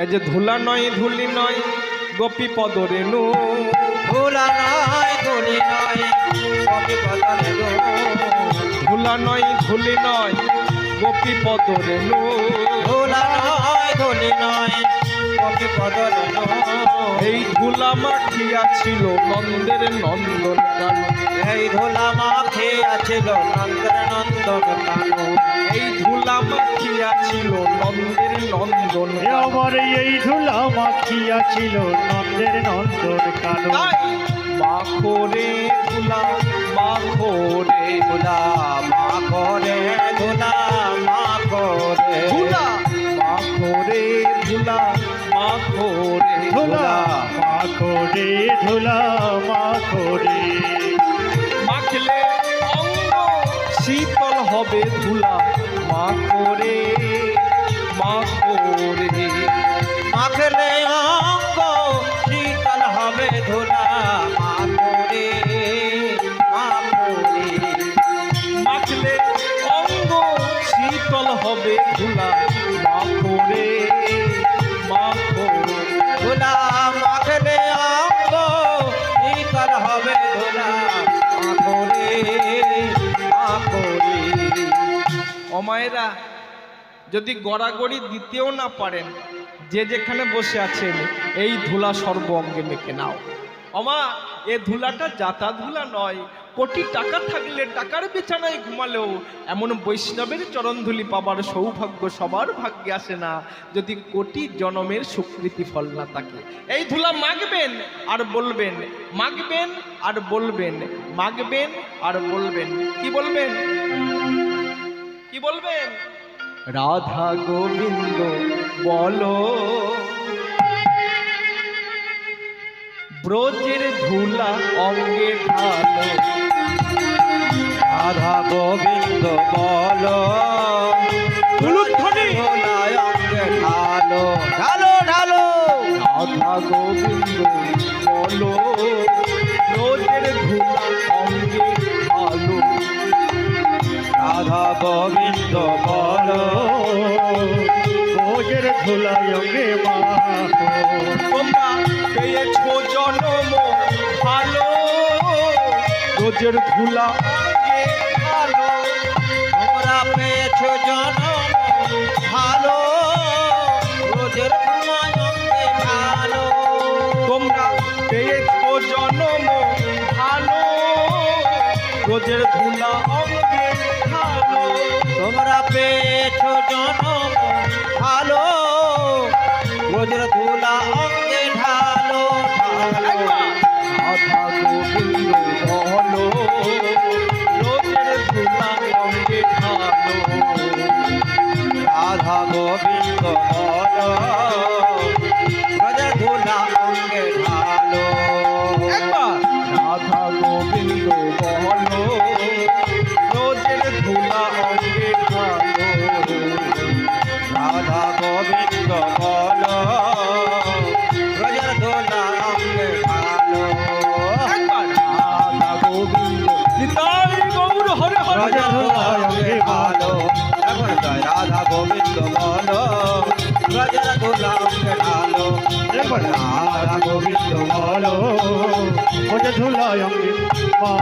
এই যে ধুলা নয় ধুলি নয় গোপী পদ রেণু। ধুলা নয় ধুলি নয় কবি বদলে গো ধুলা নয় ধুলি নয় গোপী পদ রেণু। ধুলা নয় ধুলি নয় কবি বদলে গো এই ধুলা মাখিয়া ছিল নন্দের নন্দন কানু। এই ধুলা মাখে আছিল নন্দন নন্দন কানু। এই ধুলা মাখিয়া ছিল নন্দের নন্দন। আমার এই ধুলা মাখিয়া ছিল নন্দের নন্দন কালো। তাই। মাখো রে ধুলা মাখো রে ধুলা মা করে ধুলা মা করে ধুলা। মাখো রে ধুলা মাখো রে ধুলা। মা করে ধুলা মা করে মাখলে অঙ্গ। শীতল হবে ধুলা মাখো মাখো রে মাখলে অঙ্গ, শীতল হবে ধুলা। মা করে মা করে মাখলে অঙ্গ, শীতল হবে ধুলা। মাখো রে মাখো ধুলা মাখলে অঙ্গ, শীতল হবে ধুলা। মা করে মা করে অমায়েরা যদি গড়াগড়ি দিতেও না পারেন, যে যেখানে বসে আছেন এই ধুলা সর্ব অঙ্গে মেখে নাও। অমা, এ ধুলাটা যাতা ধুলা নয়, কোটি টাকা থাকলে টাকার বিছানায় ঘুমালেও এমন বৈষ্ণবের চরণধুলি পাবার সৌভাগ্য সবার ভাগ্যে আসে না, যদি কোটি জনমের স্বীকৃতি ফল না থাকে। এই ধুলা মাগবেন আর বলবেন মাগবেন আর বলবেন মাগবেন আর বলবেন। কি বলবেন? কি বলবেন? রাধা গোবিন্দ বলো। ব্রজের ধুলা অঙ্গে ঢালো। রাধা গোবিন্দ বল। অঙ্গে ঢালো ঢালো। রাধা গোবিন্দ বলো। রোজের ধুলা তোমরা পেয়েছ জনম ভালো রোজের ধুলায় তোমরা পেয়েছ জন্ম ভালো রোজের ধুলা অঙ্গে ঢালো তোমরা পেয়েছ জনম ঢালো গোবিন্দ বলো জয় রাধা গোবিন্দ বলো। রোজের ধুলা অঙ্গে ঢালো রাধা গোবিন্দ বলো। অঙ্গে মা